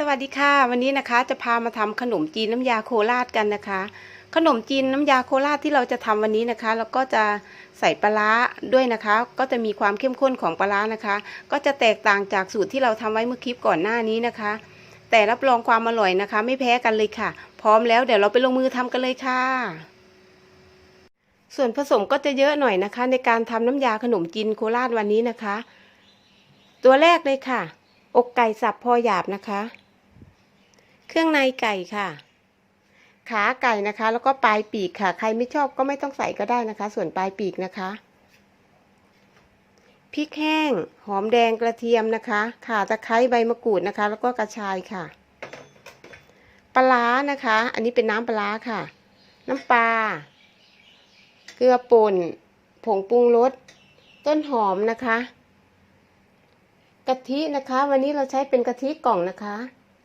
สวัสดีค่ะ วันนี้นะคะจะพามาทำขนมจีนน้ำยาโคราชกันนะคะ ขนมจีนน้ำยาโคราชที่เราจะทำวันนี้นะคะแล้วก็จะใส่ปลาร้าด้วยนะคะ ก็จะมีความเข้มข้นของปลาร้านะคะ ก็จะแตกต่างจากสูตรที่เราทำไว้เมื่อคลิปก่อนหน้านี้นะคะ แต่รับรองความอร่อยนะคะ ไม่แพ้กันเลยค่ะ พร้อมแล้วเดี๋ยวเราไปลงมือทำกันเลยค่ะ ส่วนผสมก็จะเยอะหน่อยนะคะ ในการทำน้ำยาขนมจีนโคราชวันนี้นะคะ ตัวแรกเลยค่ะ อกไก่สับพอหยาบนะคะ เครื่องในไก่ค่ะ ขาไก่นะคะ แล้วก็ปลายปีกค่ะ ใครไม่ชอบก็ไม่ต้องใส่ก็ได้นะคะ ส่วนปลายปีกนะคะพริกแห้ง หอมแดงกระเทียมนะคะ ข่าตะไคร้ใบมะกรูดนะคะ แล้วก็กระชายค่ะ ปลานะคะ อันนี้เป็นน้ำปลาร้าค่ะ น้ำปลา เกลือป่น ผงปรุงรส ต้นหอมนะคะ กะทินะคะ วันนี้เราใช้เป็นกะทิกล่องนะคะ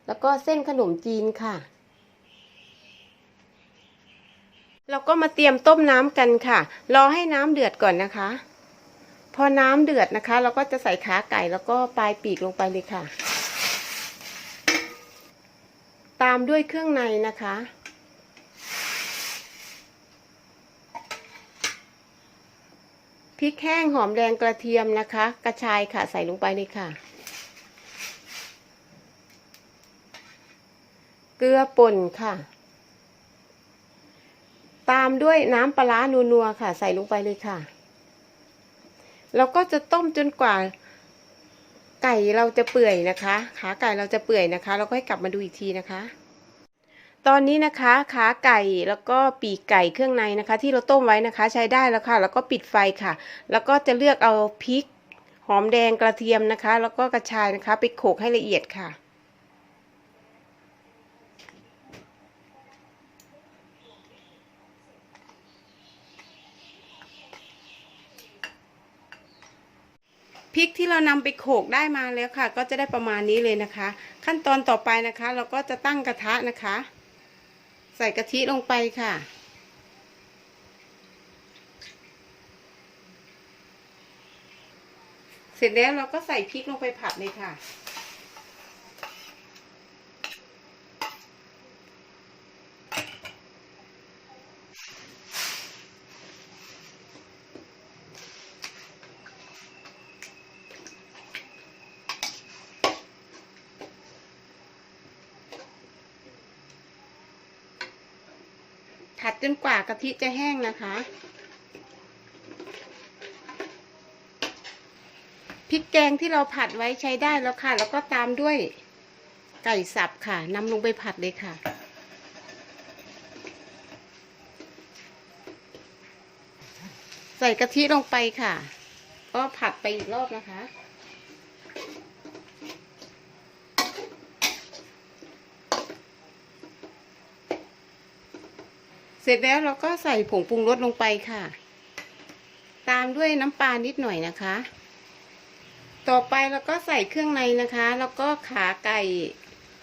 แล้วก็เส้นขนมจีนค่ะ เราก็มาเตรียมต้มน้ำกันค่ะ รอให้น้ำเดือดก่อนนะคะ พอน้ำเดือดนะคะ เราก็จะใส่ขาไก่แล้วก็ปลายปีกลงไปเลยค่ะ ตามด้วยเครื่องในนะคะพริกแห้งหอมแดงกระเทียมนะคะ กระชายค่ะใส่ลงไปเลยค่ะ เกลือป่นค่ะ ตามด้วยน้ำปลาร้านัวๆค่ะ ใส่ลงไปเลยค่ะ แล้วก็จะต้มจนกว่า ไก่เราจะเปื่อยนะคะ ขาไก่เราจะเปื่อยนะคะ เราก็ให้กลับมาดูอีกทีนะคะ ตอนนี้นะคะขาไก่แล้วก็ปีกไก่เครื่องในนะคะ ที่เราต้มไว้นะคะ ใช้ได้แล้วค่ะ แล้วก็ปิดไฟค่ะ แล้วก็จะเลือกเอาพริก หอมแดงกระเทียมนะคะ แล้วก็กระชายนะคะ ไปโขลกให้ละเอียดค่ะ พริกที่เรานำไปโขลกได้มาแล้วค่ะ ก็จะได้ประมาณนี้เลยนะคะ ขั้นตอนต่อไปนะคะ เราก็จะตั้งกระทะนะคะ ใส่กะทิลงไปค่ะเสร็จแล้วเราก็ใส่พริกลงไปผัดเลยค่ะ ผัดจนกว่ากะทิจะแห้งนะคะพริกแกงที่เราผัดไว้ใช้ได้แล้วค่ะ แล้วก็ตามด้วยไก่สับค่ะนำลงไปผัดเลยค่ะ ใส่กะทิลงไปค่ะ ก็ผัดไปอีกรอบนะคะ เสร็จแล้วเราก็ใส่ผงปรุงรสลงไปค่ะ ตามด้วยน้ำปลานิดหน่อยนะคะ ต่อไปเราก็ใส่เครื่องในนะคะ แล้วก็ขาไก่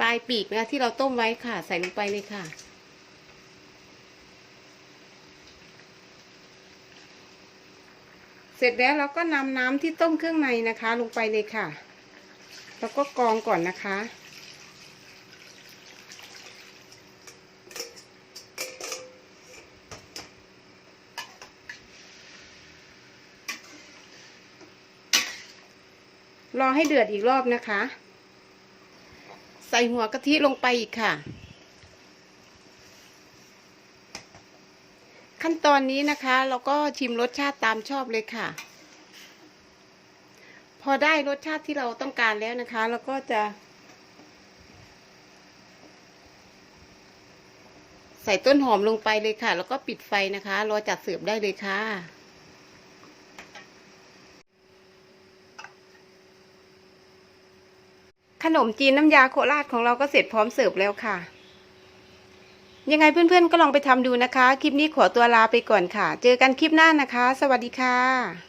ปลายปีกนะคะที่เราต้มไว้ค่ะ ใส่ลงไปเลยค่ะ เสร็จแล้วเราก็นำน้ำที่ต้มเครื่องในนะคะ ลงไปเลยค่ะ แล้วก็กรองก่อนนะคะ รอให้เดือดอีกรอบนะคะ ใส่หัวกะทิลงไปอีกค่ะ ขั้นตอนนี้นะคะ เราก็ชิมรสชาติตามชอบเลยค่ะ พอได้รสชาติที่เราต้องการแล้วนะคะเราก็จะ ใส่ต้นหอมลงไปเลยค่ะ แล้วก็ปิดไฟนะคะ รอจัดเสิร์ฟได้เลยค่ะ ขนมจีนน้ำยาโคราชของเราก็เสร็จพร้อมเสิร์ฟแล้วค่ะ ยังไงเพื่อนๆก็ลองไปทำดูนะคะ คลิปนี้ขอตัวลาไปก่อนค่ะ เจอกันคลิปหน้านะคะ สวัสดีค่ะ